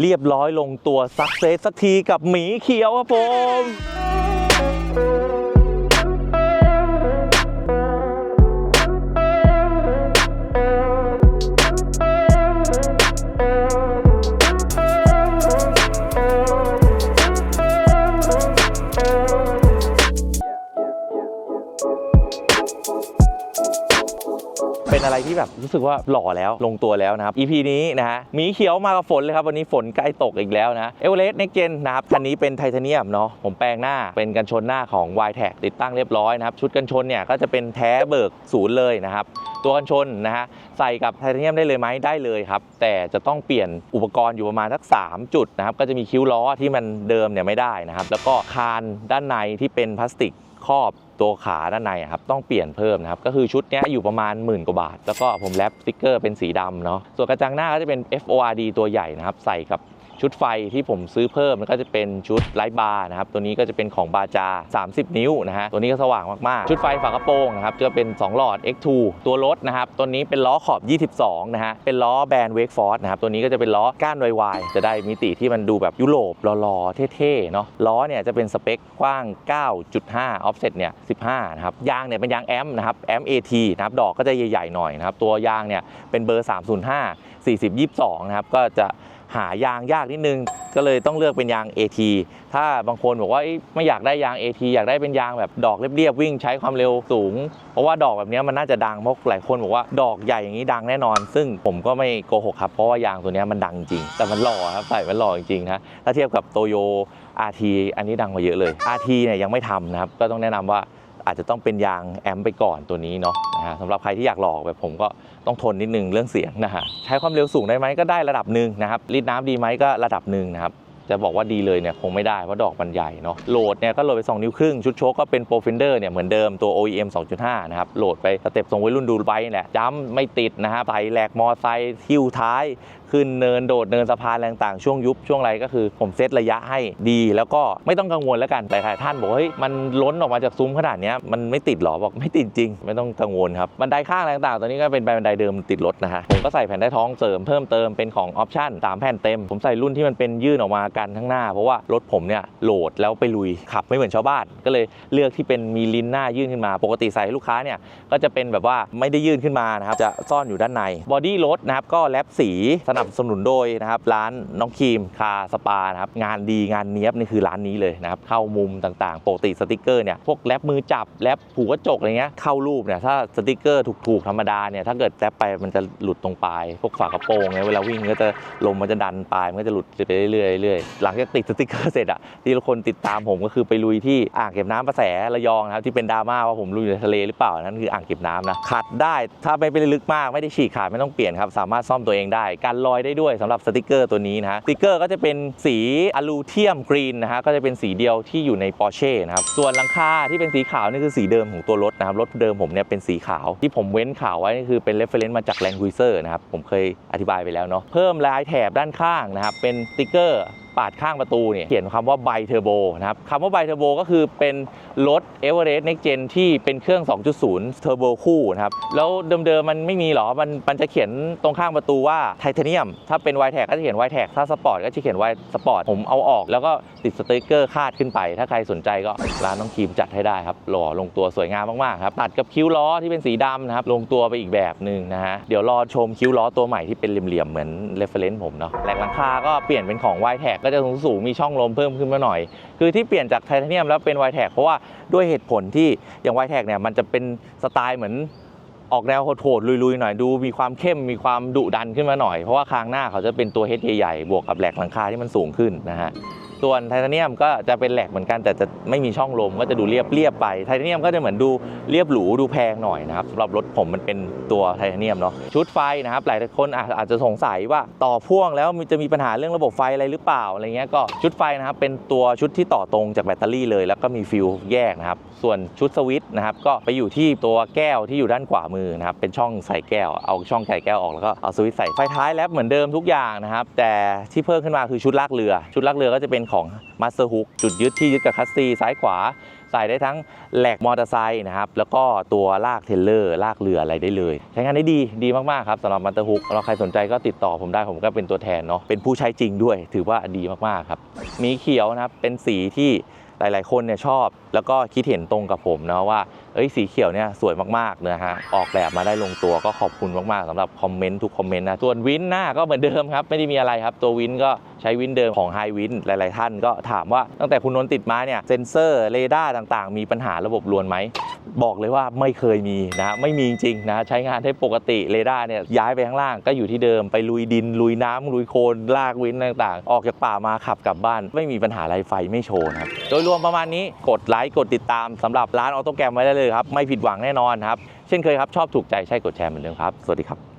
เรียบร้อยลงตัวสักเซสสักทีกับหมีเขียวครับผม เป็นอะไรที่แบบรู้สึกว่าหล่อแล้วลงตัวแล้วนะครับ EP นี้นะฮะมีเขียวมากับฝนเลยครับ วันนี้ฝนใกล้ตกอีกแล้วนะเอเวอเรสต์เน็กเจนนะครับคันนี้เป็นไทเทเนียมเนาะผมแปลงหน้าเป็นกันชนหน้าของ y t e c ติดตั้งเรียบร้อยนะครับ ชุดกันชนเนี่ยก็จะเป็นแท้เบิกศูนย์เลยนะครับ ตัวกันชนนะฮะใส่กับไทเทเนียมได้เลยไหมได้เลยครับ แต่จะต้องเปลี่ยนอุปกรณ์อยู่ประมาณสัก 3 จุดนะครับก็จะมีคิ้วล้อที่มันเดิมเนี่ยไม่ได้นะครับแล้วก็คานด้านในที่เป็นพลาสติก ครอบตัวขาด้านในครับต้องเปลี่ยนเพิ่มนะครับก็คือชุดนี้อยู่ประมาณหมื่นกว่าบาท แล้วก็ผมแรปสติกเกอร์เป็นสีดำเนาะส่วนกระจังหน้าก็จะเป็น FORD ตัวใหญ่นะครับใส่กับ ชุดไฟที่ผมซื้อเพิ่มมันก็จะเป็นชุดไลท์บาร์นะครับตัวนี้ก็จะเป็นของบาจา 30 นิ้วนะฮะตัวนี้ก็สว่างมากๆ ชุดไฟฝากระโปรงนะครับจะเป็น 2 หลอด X2 ตัวรถนะครับตัวนี้เป็นล้อขอบ 22 นะฮะเป็นล้อแบรนด์เวกฟอร์ดนะครับตัวนี้ก็จะเป็นล้อก้านวายๆจะได้มิติที่มันดูแบบยุโรปหล่อๆเท่ๆเนาะล้อเนี่ยจะเป็นสเปคกว้าง 9.5 ออฟเซ็ตเนี่ย 15 นะครับ ยางเนี่ยเป็นยางแอมนะครับแอม AT นะครับ ดอกก็จะใหญ่ ๆ หน่อยนะครับ ตัวยางเนี่ยเป็นเบอร์ 305 40 22 นะครับ ก็จะ หายางยากนิดนึง ก็เลยต้องเลือกเป็นยาง AT ถ้าบางคนบอกว่าไม่อยากได้ยาง AT อยากได้เป็นยางแบบดอกเรียบๆวิ่งใช้ความเร็วสูง เพราะว่าดอกแบบนี้มันน่าจะดังเพราะหลายคนบอกว่าดอกใหญ่อย่างนี้ดังแน่นอน ซึ่งผมก็ไม่โกหกครับเพราะว่ายางตัวนี้มันดังจริง แต่มันหล่อครับใส่มันหล่อจริงๆนะถ้าเทียบกับโตโย RT อันนี้ดังกว่าเยอะเลย RT เนี่ยยังไม่ทำนะครับก็ต้องแนะนำว่า อาจจะต้องเป็นยางแอมไปก่อนตัวนี้เนาะนะฮะสำหรับใครที่อยากหลอกแบบผมก็ต้องทนนิดนึงเรื่องเสียงนะฮะใช้ความเร็วสูงได้ไหมก็ได้ระดับหนึ่งนะครับรีดน้ำดีไหมก็ระดับหนึ่งนะครับจะบอกว่าดีเลยเนี่ยคงไม่ได้เพราะดอกมันใหญ่เนาะโหลดเนี่ยก็โหลดไป 2 นิ้วครึ่ง ชุดโชคก็เป็นโปรฟินเดอร์เนี่ยเหมือนเดิมตัว OEM 2.5 นะครับ โหลดไปสเต็ปทรงวัยรุ่นดูไปนี่แหละจ้ำไม่ติดนะฮะใส่แหลกมอไซค์ทิวท้ายขึ้นเนินโดดเนินสะพานแรงต่างช่วงยุบช่วงอะไรก็คือผมเซตระยะให้ดี แล้วก็ไม่ต้องกังวลแล้วกันแต่หลายท่านบอกเฮ้ยมันล้นออกมาจากซุ้มขนาดเนี้ยมันไม่ติดหรอบอกไม่ติดจริง ไม่ต้องกังวลครับบันไดข้างแรงต่างตัวนี้ก็เป็นบันไดเดิมติดรถนะฮะผมก็ใส่แผ่นได้ท้องเสริมเพิ่มเติมเป็นของออปชั่น3แผ่นเต็ม ผมใส่รุ่นที่มันเป็นยื่นออกมากันข้างหน้า เพราะว่ารถผมเนี่ยโหลดแล้วไปลุยขับไม่เหมือนชาวบ้าน ก็เลยเลือกที่เป็นมีลิ้นหน้ายื่นขึ้นมา ปกติใส่ให้ลูกค้าเนี่ยก็จะเป็นแบบว่าไม่ได้ยื่นขึ้นมานะครับจะซ่อนอยู่ด้านในบอดี้รถนะครับก็แลบสีสนับสนุนโดยนะครับร้านน้องครีมคาสปานะครับงานดีงานเนี้ยบนี่คือร้านนี้เลยนะครับเข้ามุมต่างๆปกติสติกเกอร์เนี่ยพวกแลบมือจับแลบผูกกระจกอะไรเงี้ยเข้ารูปเนี่ยถ้าสติกเกอร์ถูกๆธรรมดาเนี่ยถ้าเกิดแลบไปมันจะหลุดตรงปลายพวกฝากระโปรงเนี่ยเวลาวิ่งก็จะลมมันจะดันปลายมันก็จะหลุดไปเรื่อยๆเรื่อยๆหลังจากติดสติกเกอร์เสร็จอะที่คนติดตามผมก็คือไปลุยที่อ่างเก็บน้ำประแสระยองนะครับที่เป็นดราม่าว่าผมลุยอยู่ในทะเลหรือเปล่านั่นคืออ่างเก็บน้ำนะขัดได้ถ้าไม่ไปลึกมากไม่ได้ฉีกขาดไม่ต้องเปลี่ยนครับสามารถซ่อมตัวเองได้การลอยได้ด้วยสำหรับสติกเกอร์ตัวนี้นะฮะสติกเกอร์ก็จะเป็นสีอะลูเทียมกรีนนะฮะก็จะเป็นสีเดียวที่อยู่ในปอร์เช่นะครับส่วนหลังคาที่เป็นสีขาวนี่คือสีเดิมของตัวรถนะครับรถเดิมผมเนี่ยเป็นสีขาวที่ผมเว้นขาวไว้นี่คือเป็นเรฟเฟรนซ์มาจากแลนด์ครูเซอร์นะครับผมเคยอธิบายไปแล้วเนาะเพิ่มลายแถบด้านข้างนะครับเป็นสติกเกอร์ ปาดข้างประตูเนี่ยเขียนคำว่าไบเทอร์โบนะครับคำว่าไบเทอร์โบก็คือเป็นรถ e v e r e s t Next Gen ที่เป็นเครื่อง 2.0 เทอร์โบคู่นะครับ แล้วเดิมๆมันไม่มีหรอ มันมันจะเขียนตรงข้างประตูว่าไทเทเนียม ถ้าเป็น y t แท็กก็จะเขียน y t แท็กถ้าสปอร์ตก็จะเขียน y สปอร์ตผมเอาออก แล้วก็ติดสติกเกอร์คาดขึ้นไป ถ้าใครสนใจก็ร้านน้องครีมจัดให้ได้ครับหล่อลงตัวสวยงามมากๆครับตัดกับคิ้วล้อที่เป็นสีดำนะครับลงตัวไปอีกแบบหนึ่งนะฮะเดี๋ยวรอชมคิ้วล้อตัวใหม่ที่เป็นเหลี่ยมๆเหมือน reference ผมเนาะแหลกหลังคาก็เปลี่ยนเป็นของ y t แท็ก็จะสูงสูงมีช่องลมเพิ่มขึ้นมาหน่อย คือที่เปลี่ยนจากไทเทเนียมแล้วเป็น y t แท็กเพราะว่าด้วยเหตุผลที่อย่าง y t แท็กเนี่ยมันจะเป็นสไตล์เหมือนออกแนวโหดๆลุยๆหน่อยดูมีความเข้มมีความดุดันขึ้นมาหน่อย เพราะว่าคางหน้าเขาจะเป็นตัวเฮดใหญ่ๆบวกกับแหลกหลังคาที่มันสูงขึ้นนะฮะ ส่วนไทเทเนียมก็จะเป็นแหลกเหมือนกันแต่จะไม่มีช่องลมก็จะดูเรียบเรียบๆไปไทเทเนียมก็จะเหมือนดูเรียบหรูดูแพงหน่อยนะครับสำหรับรถผมมันเป็นตัวไทเทเนียมเนาะชุดไฟนะครับหลายคนอาจจะสงสัยว่าต่อพ่วงแล้วมันจะมีปัญหาเรื่องระบบไฟอะไรหรือเปล่าอะไรเงี้ยก็ชุดไฟนะครับเป็นตัวชุดที่ต่อตรงจากแบตเตอรี่เลย แล้วก็มีฟิวแยกนะครับส่วนชุดสวิตช์นะครับก็ไปอยู่ที่ตัวแก้วที่อยู่ด้านขวามือนะครับเป็นช่องใส่แก้ว เอาช่องใส่แก้วออกแล้วก็เอาสวิตช์ใส่ไฟท้ายแลบเหมือนเดิมทุกอย่างนะครับแต่ที่เพิ่มขึ้นมาคือชุดลากเรือ ชุดลากเรือก็จะเป็นของมาสเตอร์ฮุกจุดยึดที่ยึดกับคัสซีซ้ายขวา ใส่ได้ทั้งแหลกมอเตอร์ไซค์นะครับ แล้วก็ตัวลากเทเลอร์ ลากเรืออะไรได้เลย ใช้งานได้ดีดีมาก ๆ ครับสำหรับมันเตอร์ฮุกเราใครสนใจก็ติดต่อผมได้ผมก็เป็นตัวแทนเนาะเป็นผู้ใช้จริงด้วย ถือว่าดีมาก ๆ ครับ มีเขียวนะครับเป็นสีที่หลาย ๆ คนเนี่ยชอบ แล้วก็คิดเห็นตรงกับผมนะว่า เอ้ยสีเขียวเนี่ยสวยมากๆนะฮะออกแบบมาได้ลงตัวก็ขอบคุณมากๆสำหรับคอมเมนต์ทุกคอมเมนต์นะส่วนวินหน้าก็เหมือนเดิมครับไม่ได้มีอะไรครับตัววินก็ใช้วินเดิมของไฮวินหลายๆท่านก็ถามว่าตั้งแต่คุณนนติดมาเนี่ยเซนเซอร์เรดาร์ต่างๆ มีปัญหาระบบรวนไหมบอกเลยว่าไม่เคยมีนะไม่มีจริงๆนะใช้งานได้ปกติเรดาร์เนี่ยย้ายไปข้างล่างก็อยู่ที่เดิมไปลุยดิน ลุยน้ำลุยโคลนลากวินต่างๆ ออกจากป่ามาขับกลับบ้าน ไม่มีปัญหาอะไรไฟไม่โชว์นะครับโดยรวมประมาณนี้กดไลค์กดติดตามสำหรับร้านออโต้แกรมไว้ได้เลยครับไม่ผิดหวังแน่นอนครับเช่นเคยครับชอบถูกใจใช่กดแชร์เหมือนเดิมครับสวัสดีครับ